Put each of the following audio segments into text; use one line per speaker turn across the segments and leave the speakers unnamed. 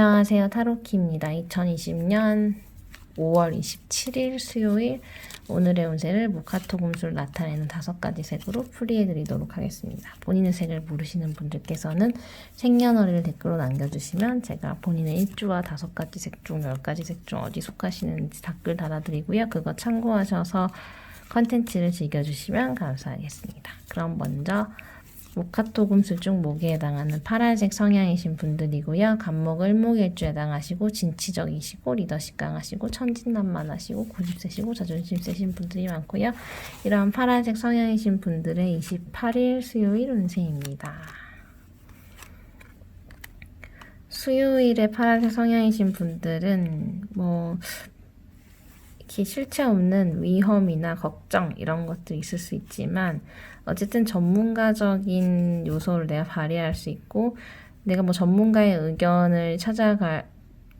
안녕하세요. 타로키입니다. 2020년 5월 27일 수요일 오늘의 운세를 모카토 금수를 나타내는 다섯 가지 색으로 풀이해드리도록 하겠습니다. 본인의 색을 모르시는 분들께서는 생년월일 댓글로 남겨주시면 제가 본인의 일주와 다섯 가지 색 중 열 가지 색 중 어디 속하시는지 댓글 달아드리고요. 그거 참고하셔서 컨텐츠를 즐겨주시면 감사하겠습니다. 그럼 먼저 모카토 금수 중 목에 해당하는 파란색 성향이신 분들이고요. 간목 을 목일주에 해당하시고 진취적이시고 리더십 강하시고 천진난만하시고 고집 세시고 자존심 세신 분들이 많고요. 이런 파란색 성향이신 분들의 28일 수요일 운세입니다. 수요일에 파란색 성향이신 분들은 뭐 이렇게 실체 없는 위험이나 걱정 이런 것들이 있을 수 있지만 어쨌든 전문가적인 요소를 내가 발휘할 수 있고 내가 뭐 전문가의 의견을 찾아가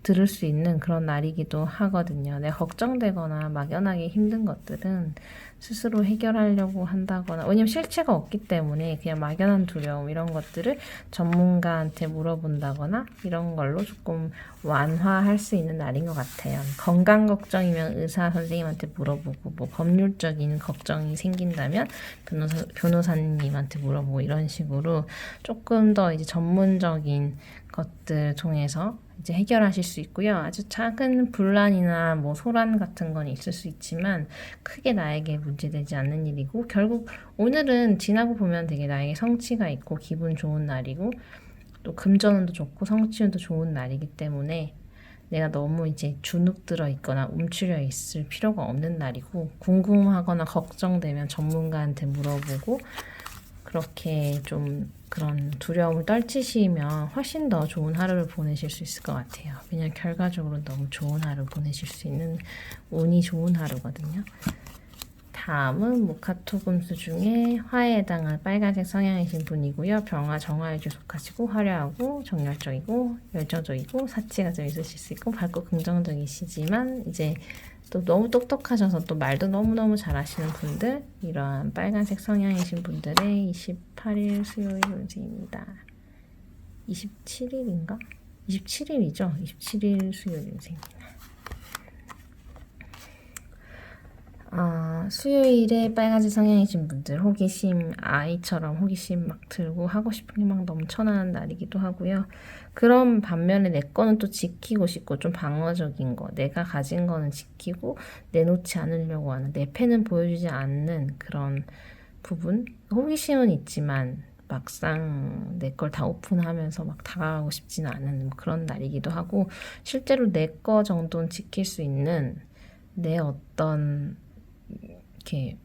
들을 수 있는 그런 날이기도 하거든요. 내가 걱정되거나 막연하게 힘든 것들은 스스로 해결하려고 한다거나 왜냐면 실체가 없기 때문에 그냥 막연한 두려움 이런 것들을 전문가한테 물어본다거나 이런 걸로 조금 완화할 수 있는 날인 것 같아요. 건강 걱정이면 의사 선생님한테 물어보고 뭐 법률적인 걱정이 생긴다면 변호사 변호사님한테 물어보고 이런 식으로 조금 더 이제 전문적인 것들 통해서 이제 해결하실 수 있고요. 아주 작은 분란이나 뭐 소란 같은 건 있을 수 있지만 크게 나에게 문제되지 않는 일이고 결국 오늘은 지나고 보면 되게 나에게 성취가 있고 기분 좋은 날이고 또 금전운도 좋고 성취운도 좋은 날이기 때문에 내가 너무 이제 주눅 들어 있거나 움츠려 있을 필요가 없는 날이고 궁금하거나 걱정되면 전문가한테 물어보고 그렇게 좀 그런 두려움을 떨치시면 훨씬 더 좋은 하루를 보내실 수 있을 것 같아요. 왜냐면 결과적으로 너무 좋은 하루 보내실 수 있는 운이 좋은 하루거든요. 다음은 모카토 금수 중에 화에 해당한 빨간색 성향이신 분이고요. 병화 정화에 주 속하시고 화려하고 정열적이고 열정적이고 사치가 좀 있으실 수 있고 밝고 긍정적이시지만 이제 또 너무 똑똑하셔서 또 말도 너무너무 잘하시는 분들 이러한 빨간색 성향이신 분들의 28일 수요일 운세입니다. 27일인가? 27일이죠. 27일 수요일 운세입니다. 아, 수요일에 빨간색 성향이신 분들 호기심 아이처럼 호기심 막 들고 하고 싶은 게 막 넘쳐나는 날이기도 하고요. 그런 반면에 내 거는 또 지키고 싶고 좀 방어적인 거 내가 가진 거는 지키고 내놓지 않으려고 하는 내 패는 보여주지 않는 그런 부분 호기심은 있지만 막상 내 걸 다 오픈하면서 막 다가가고 싶지는 않은 뭐 그런 날이기도 하고 실제로 내 거 정도는 지킬 수 있는 내 어떤 이렇게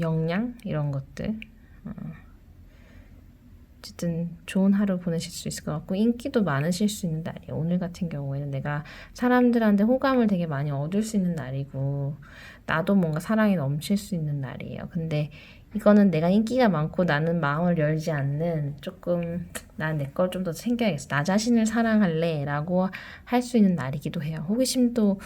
역량 이런 것들 어. 어쨌든 좋은 하루 보내실 수 있을 것 같고 인기도 많으실 수 있는 날이에요. 오늘 같은 경우에는 내가 사람들한테 호감을 되게 많이 얻을 수 있는 날이고 나도 뭔가 사랑이 넘칠 수 있는 날이에요. 근데 이거는 내가 인기가 많고 나는 마음을 열지 않는 조금 난 내 걸 좀 더 챙겨야겠어. 나 자신을 사랑할래 라고 할 수 있는 날이기도 해요. 호기심도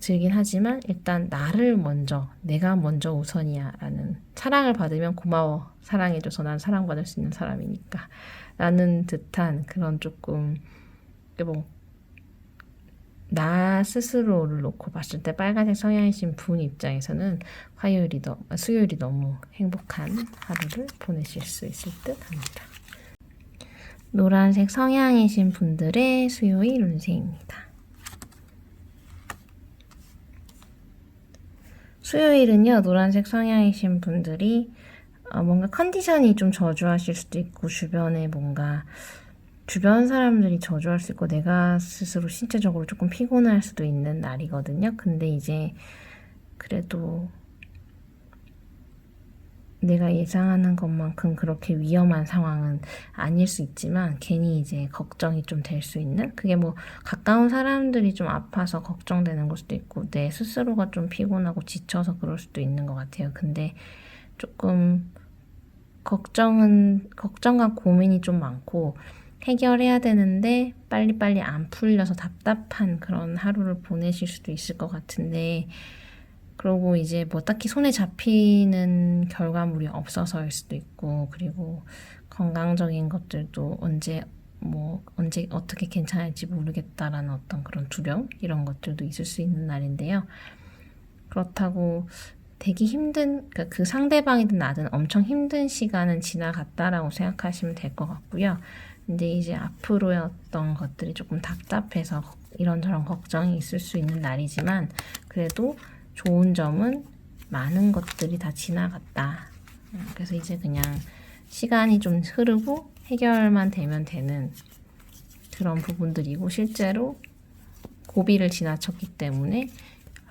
들긴 하지만 일단 나를 먼저 내가 먼저 우선이야 라는 사랑을 받으면 고마워 사랑해줘서 난 사랑받을 수 있는 사람이니까 라는 듯한 그런 조금 뭐 나 스스로를 놓고 봤을 때 빨간색 성향이신 분 입장에서는 화요일이 더 수요일이 너무 행복한 하루를 보내실 수 있을 듯 합니다. 노란색 성향이신 분들의 수요일 운세입니다. 수요일은요, 노란색 성향이신 분들이 어, 뭔가 컨디션이 좀 저조하실 수도 있고, 주변에 뭔가, 주변 사람들이 저조할 수 있고, 내가 스스로 신체적으로 조금 피곤할 수도 있는 날이거든요. 근데 이제, 그래도 내가 예상하는 것만큼 그렇게 위험한 상황은 아닐 수 있지만 괜히 이제 걱정이 좀 될 수 있는 그게 뭐 가까운 사람들이 좀 아파서 걱정되는 걸 수도 있고 내 스스로가 좀 피곤하고 지쳐서 그럴 수도 있는 것 같아요. 근데 조금 걱정은 걱정과 고민이 좀 많고 해결해야 되는데 빨리빨리 안 풀려서 답답한 그런 하루를 보내실 수도 있을 것 같은데 그러고 이제 뭐 딱히 손에 잡히는 결과물이 없어서일 수도 있고, 그리고 건강적인 것들도 언제 뭐 언제 어떻게 괜찮을지 모르겠다라는 어떤 그런 두려움 이런 것들도 있을 수 있는 날인데요. 그렇다고 되게 힘든 그러니까 그 상대방이든 나든 엄청 힘든 시간은 지나갔다라고 생각하시면 될 것 같고요. 근데 이제 앞으로의 어떤 것들이 조금 답답해서 이런저런 걱정이 있을 수 있는 날이지만 그래도 좋은 점은 많은 것들이 다 지나갔다. 음, 그래서 이제 그냥 시간이 좀 흐르고 해결만 되면 되는 그런 부분들이고 실제로 고비를 지나쳤기 때문에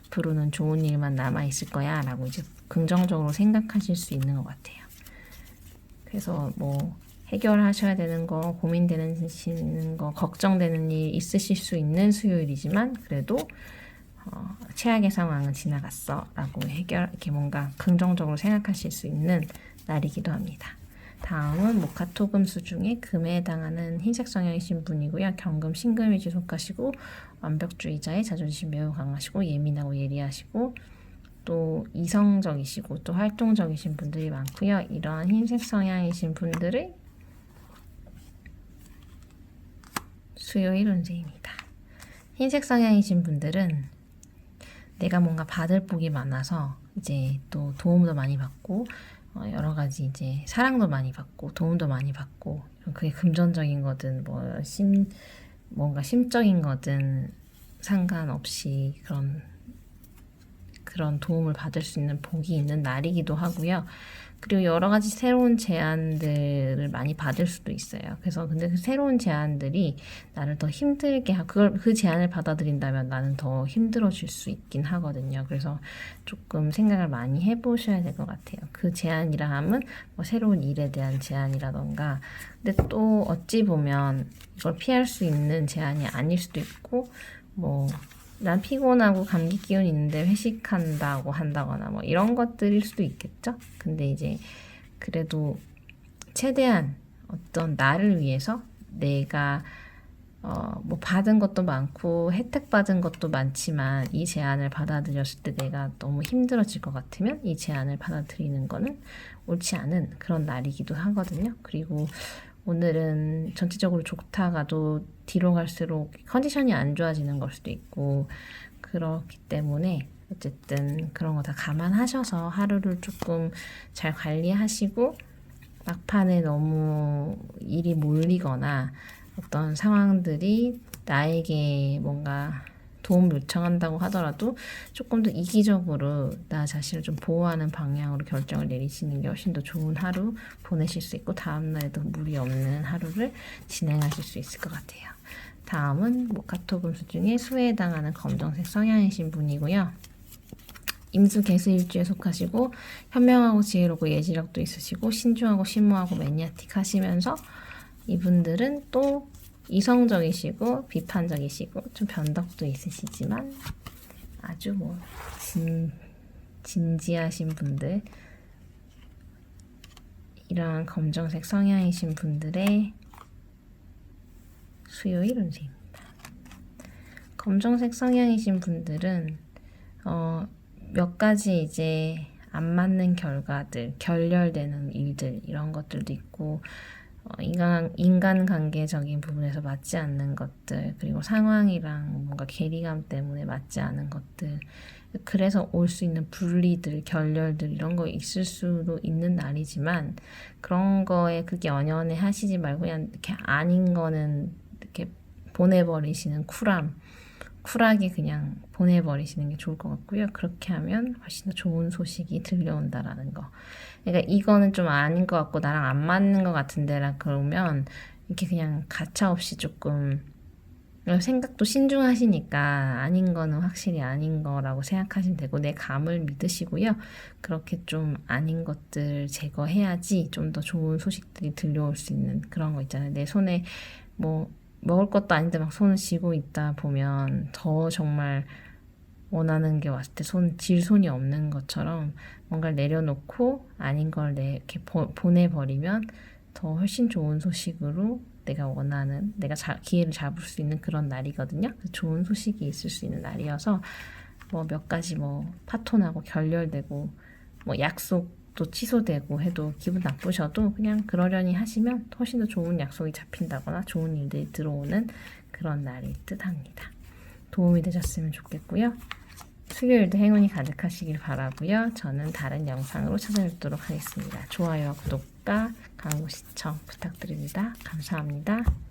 앞으로는 좋은 일만 남아 있을 거야 라고 이제 긍정적으로 생각하실 수 있는 것 같아요. 그래서 뭐 해결하셔야 되는 거, 고민되는 거, 걱정되는 일 있으실 수 있는 수요일이지만 그래도 어, 최악의 상황은 지나갔어 라고 해결, 이렇게 뭔가 긍정적으로 생각하실 수 있는 날이기도 합니다. 다음은 모카토금수 중에 금에 해당하는 흰색 성향이신 분이고요. 경금, 신금이 속하시고 완벽주의자의 자존심 매우 강하시고 예민하고 예리하시고 또 이성적이시고 또 활동적이신 분들이 많고요. 이러한 흰색 성향이신 분들의 수요일 운세입니다. 흰색 성향이신 분들은 내가 뭔가 받을 복이 많아서 이제 또 도움도 많이 받고 어, 여러 가지 이제 사랑도 많이 받고 도움도 많이 받고 그게 금전적인 거든 뭐 심 뭔가 심적인 거든 상관없이 그런 그런 도움을 받을 수 있는 복이 있는 날이기도 하고요. 그리고 여러 가지 새로운 제안들을 많이 받을 수도 있어요. 그래서 근데 그 새로운 제안들이 나를 더 힘들게 하, 그걸 그 제안을 받아들인다면 나는 더 힘들어질 수 있긴 하거든요. 그래서 조금 생각을 많이 해보셔야 될 것 같아요. 그 제안이라 함은 뭐 새로운 일에 대한 제안이라던가, 근데 또 어찌 보면 이걸 피할 수 있는 제안이 아닐 수도 있고, 뭐 난 피곤하고 감기 기운 있는데 회식한다고 한다거나 뭐 이런 것들일 수도 있겠죠. 근데 이제 그래도 최대한 어떤 나를 위해서 내가 어, 뭐 받은 것도 많고 혜택 받은 것도 많지만 이 제안을 받아들였을 때 내가 너무 힘들어질 것 같으면 이 제안을 받아들이는 거는 옳지 않은 그런 날이기도 하거든요. 그리고 오늘은 전체적으로 좋다가도 뒤로 갈수록 컨디션이 안 좋아지는 걸 수도 있고 그렇기 때문에 어쨌든 그런 거 다 감안하셔서 하루를 조금 잘 관리하시고 막판에 너무 일이 몰리거나 어떤 상황들이 나에게 뭔가 도움 요청한다고 하더라도 조금 더 이기적으로 나 자신을 좀 보호하는 방향으로 결정을 내리시는 게 훨씬 더 좋은 하루 보내실 수 있고 다음날에도 무리 없는 하루를 진행하실 수 있을 것 같아요. 다음은 모카토 금수 중에 수에 해당하는 검정색 성향이신 분이고요. 임수 개수 일주에 속하시고 현명하고 지혜롭고 예지력도 있으시고 신중하고 심오하고 매니아틱 하시면서 이분들은 또 이성적이시고 비판적이시고 좀 변덕도 있으시지만 아주 뭐 진, 진지하신 분들 이러한 검정색 성향이신 분들의 수요일 운세입니다. 검정색 성향이신 분들은 어, 몇 가지 이제 안 맞는 결과들, 결렬되는 일들 이런 것들도 있고 어, 인간, 인간관계적인 부분에서 맞지 않는 것들, 그리고 상황이랑 뭔가 괴리감 때문에 맞지 않은 것들, 그래서 올 수 있는 분리들, 결렬들, 이런 거 있을 수도 있는 날이지만, 그런 거에 그게 연연해 하시지 말고, 그냥 이렇게 아닌 거는 이렇게 보내버리시는 쿨함, 쿨하게 그냥 보내버리시는 게 좋을 것 같고요. 그렇게 하면 훨씬 더 좋은 소식이 들려온다라는 거. 그러니까 이거는 좀 아닌 것 같고 나랑 안 맞는 것 같은데라 그러면 이렇게 그냥 가차 없이 조금 생각도 신중하시니까 아닌 거는 확실히 아닌 거라고 생각하시면 되고 내 감을 믿으시고요. 그렇게 좀 아닌 것들 제거해야지 좀 더 좋은 소식들이 들려올 수 있는 그런 거 있잖아요. 내 손에 뭐 먹을 것도 아닌데 막 손을 쥐고 있다 보면 더 정말 원하는 게 왔을 때 손, 질 손이 없는 것처럼 뭔가를 내려놓고 아닌 걸 내, 이렇게 보, 보내버리면 더 훨씬 좋은 소식으로 내가 원하는, 내가 자, 기회를 잡을 수 있는 그런 날이거든요. 좋은 소식이 있을 수 있는 날이어서 뭐 몇 가지 뭐 파토나고 결렬되고 뭐 약속 약속도 취소되고 해도 기분 나쁘셔도 그냥 그러려니 하시면 훨씬 더 좋은 약속이 잡힌다거나 좋은 일들이 들어오는 그런 날이 뜻합니다. 도움이 되셨으면 좋겠고요. 수요일도 행운이 가득하시길 바라고요. 저는 다른 영상으로 찾아뵙도록 하겠습니다. 좋아요와 구독과 광고 시청 부탁드립니다. 감사합니다.